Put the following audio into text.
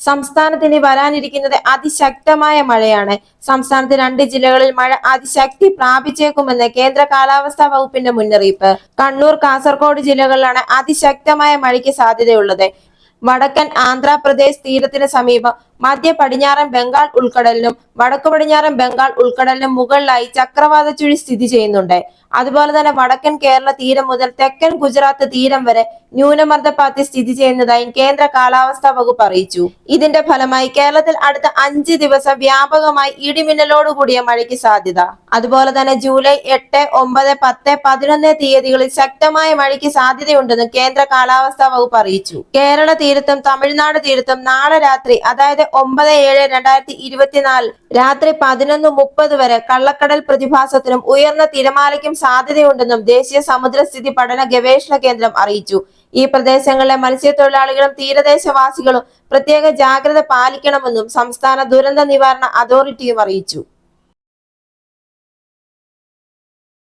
സംസ്ഥാനത്ത് ഇനി വരാനിരിക്കുന്നത് അതിശക്തമായ മഴയാണ്. സംസ്ഥാനത്ത് രണ്ട് ജില്ലകളിൽ മഴ അതിശക്തി പ്രാപിച്ചേക്കുമെന്ന് കേന്ദ്ര കാലാവസ്ഥാ വകുപ്പിന്റെ മുന്നറിയിപ്പ്. കണ്ണൂർ കാസർഗോഡ് ജില്ലകളിലാണ് അതിശക്തമായ മഴയ്ക്ക് സാധ്യതയുള്ളത്. വടക്കൻ ആന്ധ്രാപ്രദേശ് തീരത്തിന് സമീപം മധ്യ പടിഞ്ഞാറൻ ബംഗാൾ ഉൾക്കടലിനും വടക്കു പടിഞ്ഞാറൻ ബംഗാൾ ഉൾക്കടലിന് മുകളിലായി ചക്രവാത ചുഴി സ്ഥിതി ചെയ്യുന്നുണ്ട്. അതുപോലെ തന്നെ വടക്കൻ കേരള തീരം മുതൽ തെക്കൻ ഗുജറാത്ത് തീരം വരെ ന്യൂനമർദ്ദപാത്തി സ്ഥിതി ചെയ്യുന്നതായും കേന്ദ്ര കാലാവസ്ഥാ വകുപ്പ് അറിയിച്ചു. ഇതിന്റെ ഫലമായി കേരളത്തിൽ അടുത്ത അഞ്ച് ദിവസം വ്യാപകമായി ഇടിമിന്നലോടുകൂടിയ മഴയ്ക്ക് സാധ്യത. അതുപോലെ തന്നെ ജൂലൈ എട്ട് ഒമ്പത് പത്ത് പതിനൊന്ന് തീയതികളിൽ ശക്തമായ മഴയ്ക്ക് സാധ്യതയുണ്ടെന്ന് കേന്ദ്ര കാലാവസ്ഥാ വകുപ്പ് അറിയിച്ചു. കേരള തീരത്തും തമിഴ്നാട് തീരത്തും നാളെ രാത്രി അതായത് ഒമ്പത് ഏഴ് രണ്ടായിരത്തി ഇരുപത്തിനാല് രാത്രി പതിനൊന്ന് മുപ്പത് വരെ കള്ളക്കടൽ പ്രതിഭാസത്തിനും ഉയർന്ന തിരമാലയ്ക്കും സാധ്യതയുണ്ടെന്നും ദേശീയ സമുദ്രസ്ഥിതി പഠന ഗവേഷണ കേന്ദ്രം അറിയിച്ചു. ഈ പ്രദേശങ്ങളിലെ മത്സ്യത്തൊഴിലാളികളും തീരദേശവാസികളും പ്രത്യേക ജാഗ്രത പാലിക്കണമെന്നും സംസ്ഥാന ദുരന്ത നിവാരണ അതോറിറ്റിയും അറിയിച്ചു.